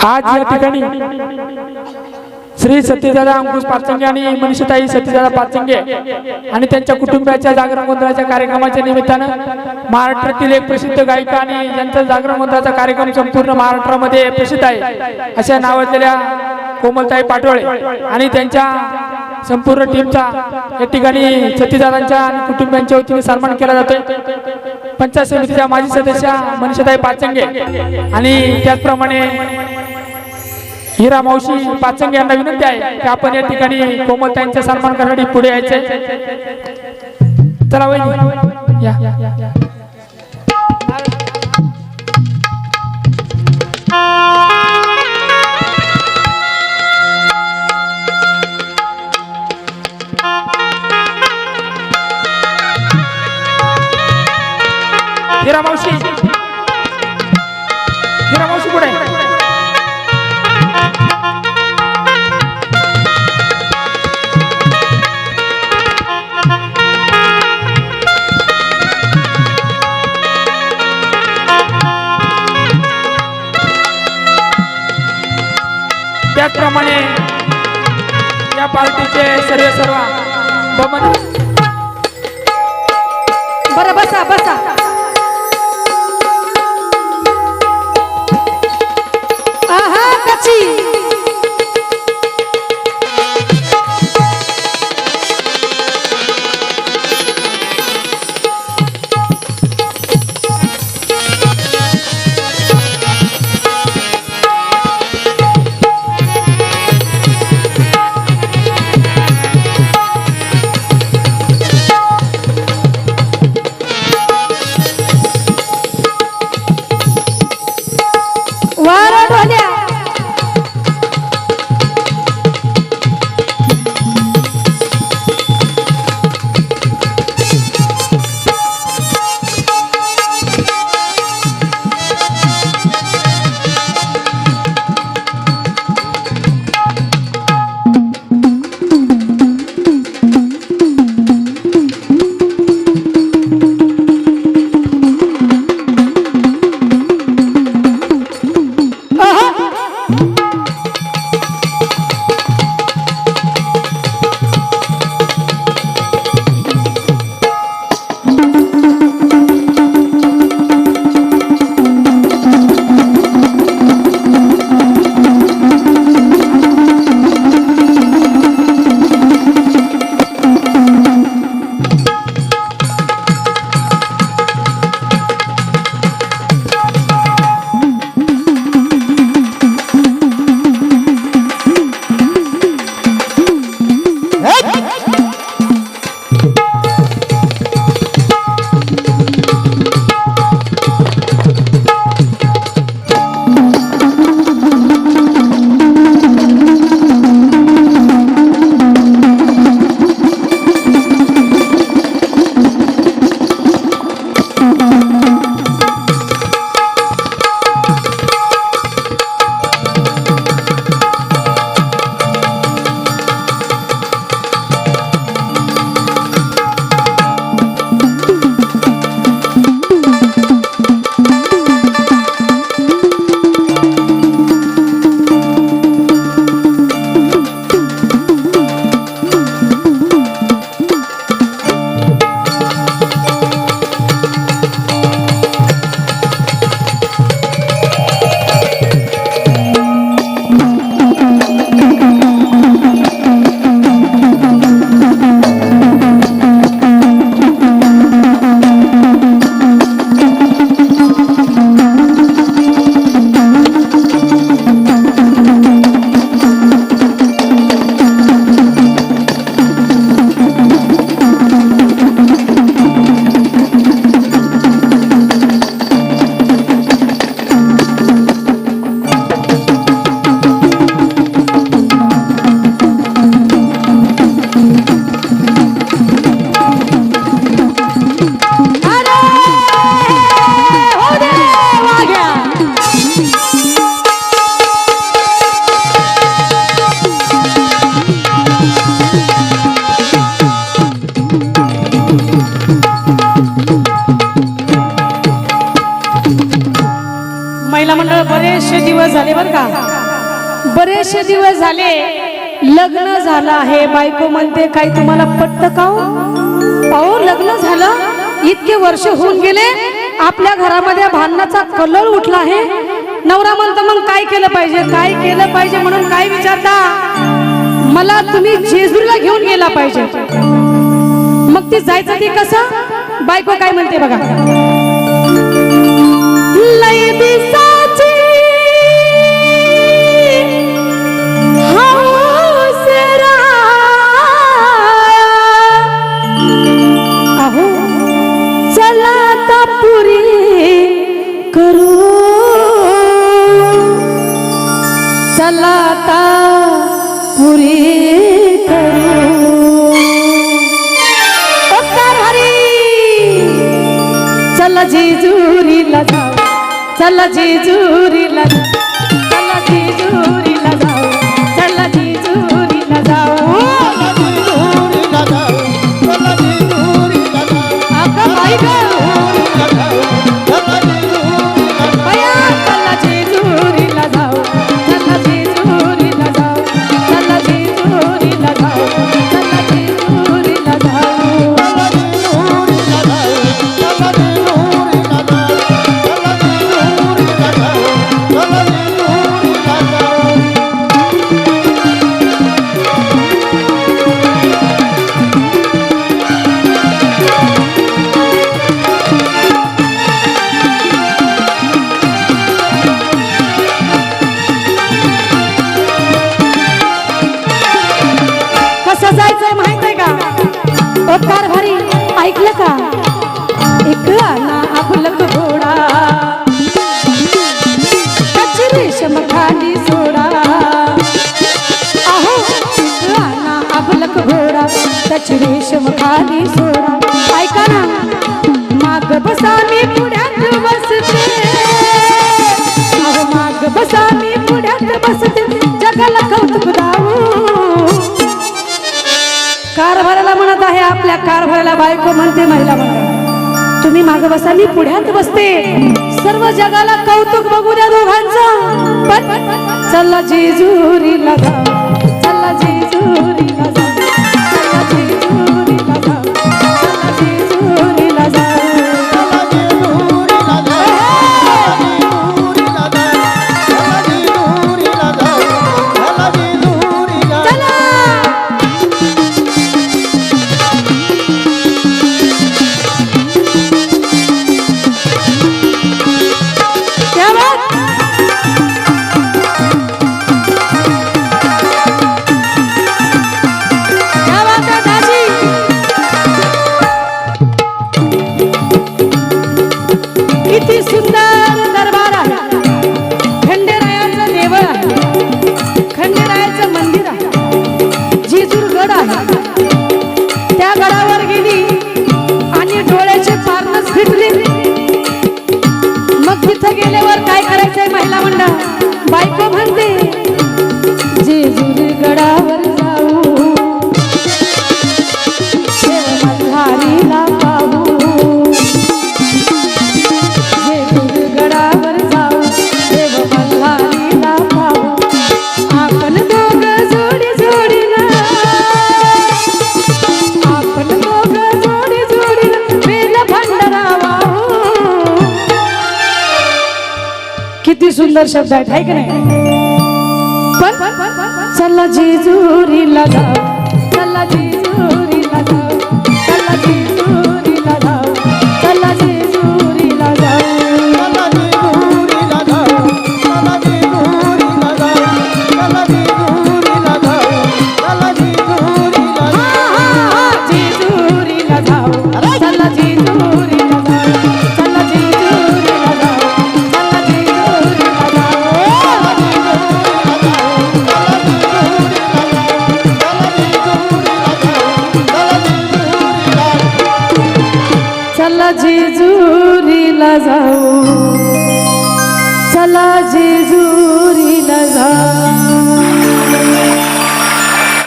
आज या ठिकाणी श्री सत्यदादा अंकुश पाचंगे आणि मनीषताई सत्यदादा पाचंगे आणि त्यांच्या कुटुंबियाच्या जागरण गोंधळाच्या कार्यक्रमाच्या निमित्तानं महाराष्ट्रातील एक प्रसिद्ध गायिका आणि ज्यांचा जागरण गोंधळाचा कार्यक्रम संपूर्ण महाराष्ट्रामध्ये प्रसिद्ध आहे अशा नावाजलेल्या कोमलताई पाटोळे आणि त्यांच्या संपूर्ण टीमचा या ठिकाणी सत्यदादांच्या आणि कुटुंबियांच्या वतीने सन्मान केला जातोय. पंचायत समितीच्या माजी सदस्य मनीषाताई पाचंगे आणि त्याचप्रमाणे हिरा मावशी पाचंगे यांना विनंती आहे की आपण या ठिकाणी कोमलताईंचा सन्मान करण्यासाठी पुढे यायचे चला वहिनी या. हिरा मावशी हिरा मावशी कुठे आहे? त्याचप्रमाणे या पार्टीचे सर्व सर्व बमन बरेचसे दिवस झाले बर का? बरेचसे दिवस झाले. लग्न झालं आहे. बायको म्हणते काही तुम्हाला पटत का हो? अहो लग्न झालं. इतके वर्ष होऊन गेले. आपल्या घरामध्ये भांडणाचा कलर उठला आहे. नवरा म्हणतो मग काय केलं पाहिजे? काय केलं पाहिजे म्हणून काय विचारता? मला तुम्ही जेजुरीला घेऊन गेला पाहिजे. मग ती जायचं ती कसं? बायको काय म्हणते बघा. जेजुरीला जाऊ. चला जेजुरीला जाऊ. कसं जायचं माहीत आहे का? ओ कारभारी ऐकलं का? ऐकला ना आपलं घोडा. त्याची रेशम खाली सोडा. अहो ऐकला ना आपलं घोडा. त्याची रेशम खाली सोडा. कारभाराला म्हणत आहे आपल्या कारभाराला बायको म्हणते महिला म्हणते. तुम्ही माग बसा मी पुढ्यात बसते. सर्व जगाला कौतुक बघू द्या दोघांचं. पण चला जेजुरीला जाऊ. चला जेजुरीला किती सुंदर शब्द आहेत आहे की नाही? पण चला जेजुरीला जाऊ. चला जेजुरीला जाऊ. चला जेजुरीला जाऊ. चला जेजुरीला जाऊ